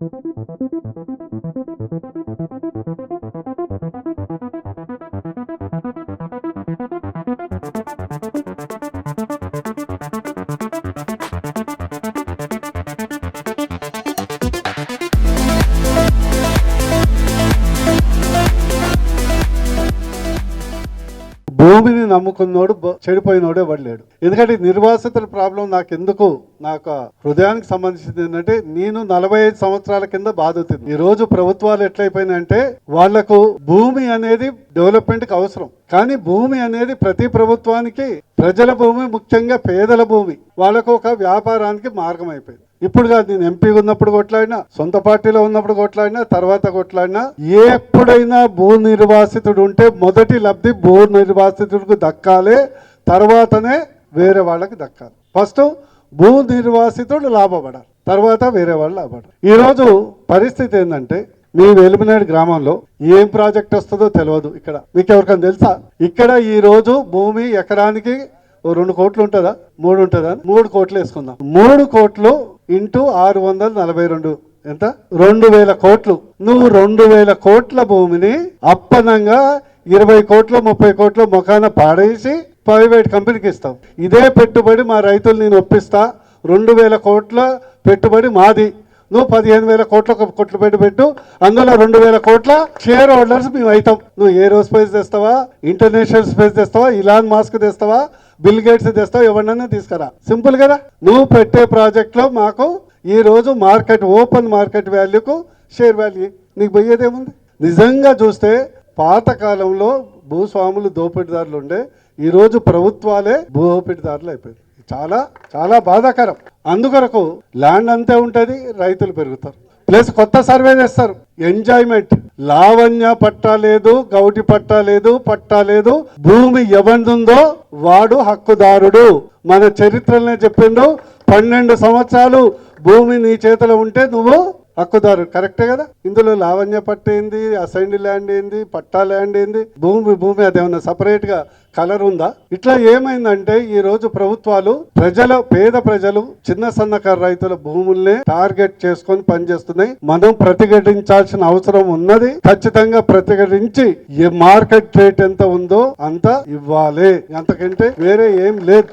Thank you. భూమిని నమ్ముకున్నోడు చెడిపోయినోడే చెడిపోయినోడు ఎవడు లేడు ఎందుకంటే నిర్వాసితుల ప్రాబ్లం నాకు ఎందుకు నాకు హృదయానికి సంబంధించింది ఏంటంటే నేను నలభై ఐదు సంవత్సరాల కింద బాధితుంది ఈ రోజు ప్రభుత్వాలు ఎట్లయిపోయినాయంటే వాళ్ళకు భూమి అనేది డెవలప్మెంట్కి అవసరం. కానీ భూమి అనేది ప్రతి ప్రభుత్వానికి ప్రజల భూమి ముఖ్యంగా పేదల భూమి వాళ్ళకు ఒక వ్యాపారానికి మార్గం అయిపోయింది. ఇప్పుడు కాదు నేను ఎంపీ ఉన్నప్పుడు కొట్లాడినా సొంత పార్టీలో ఉన్నప్పుడు కొట్లాడినా తర్వాత కొట్లాడినా ఎప్పుడైనా భూ నిర్వాసితుడు ఉంటే మొదటి లబ్ధి భూ నిర్వాసితుడికి దక్కాలి తర్వాతనే వేరే వాళ్ళకి దక్కాలి. ఫస్ట్ భూ నిర్వాసితుడు లాభపడాలి తర్వాత వేరే వాళ్ళు లాభపడాలి. ఈరోజు పరిస్థితి ఏంటంటే మీ వెలుమనేడు గ్రామంలో ఏం ప్రాజెక్ట్ వస్తుందో తెలియదు ఇక్కడ. మీకు ఎవరికైనా తెలుసా? ఇక్కడ ఈ రోజు భూమి ఎకరానికి ఓ రెండు కోట్లు ఉంటుందా? మూడు ఉంటుందా? మూడు కోట్లు వేసుకుందాం. మూడు కోట్లు ఇంటూ ఆరు వందల నలభై రెండు. ఎంత? రెండు వేల కోట్లు. నువ్వు రెండు వేల కోట్ల భూమిని అప్పనంగా ఇరవై కోట్లు ముప్పై కోట్లు ముఖాన పాడేసి ప్రైవేట్ కంపెనీకి ఇస్తావు. ఇదే పెట్టుబడి మా రైతులు నేను ఒప్పిస్తా. రెండు వేల కోట్ల పెట్టుబడి మాది. నువ్వు పదిహేను వేల కోట్ల కోట్లు పెట్టి పెట్టు. అందులో రెండు వేల కోట్ల షేర్ హోల్డర్స్ మేము అవుతాం నువ్వు ఏరోస్పేస్ తెస్తావా? ఇంటర్నేషనల్ స్పేస్ తెస్తావా? ఇలాన్ మాస్క్ తెస్తావా? బిల్ గేట్స్ తెస్తావు ఎవరినైనా తీసుకురా. సింపుల్ కదా? నువ్వు పెట్టే ప్రాజెక్ట్లో మాకు ఈ రోజు మార్కెట్ ఓపెన్ మార్కెట్ వాల్యూకు షేర్ వాల్యూ. నీకు పోయేదేముంది? నిజంగా చూస్తే పాతకాలంలో భూస్వాములు దోపిడీదారులు ఉండే ఈ రోజు ప్రభుత్వాలే దోపిడీదారులు అయిపోయింది చాలా చాలా బాధాకరం. అందుకొరకు ల్యాండ్ అంతే ఉంటుంది రైతులు పెరుగుతారు. ప్లస్ కొత్త సర్వే చేస్తారు. ఎంజాయ్మెంట్. లావణ్య పట్టా లేదు గౌటి పట్టా లేదు పట్టా లేదు. భూమి ఎవరిదుందో వాడు హక్కుదారుడు. మన చరిత్రలోనే చెప్పిండు పన్నెండు సంవత్సరాలు భూమి నీ చేతిలో ఉంటే నువ్వు హక్కుదారు. కరెక్టే కదా? ఇందులో లావణ్య పట్టు ఏంది? అసైన్డ్ ల్యాండ్ ఏంది? పట్టా ల్యాండ్ ఏంది? భూమి భూమి అదేమన్నా సపరేట్గా కలర్ ఉందా? ఇట్లా ఏమైందంటే ఈ రోజు ప్రభుత్వాలు ప్రజల పేద ప్రజలు చిన్న సన్నకారు రైతుల భూముల్ని టార్గెట్ చేసుకొని పనిచేస్తున్నాయి. మనం ప్రతిఘటించాల్సిన అవసరం ఉన్నది. ఖచ్చితంగా ప్రతిఘటించి ఏ మార్కెట్ రేట్ ఎంత ఉందో అంత ఇవ్వాలి. అంతకంటే వేరే ఏం లేదు.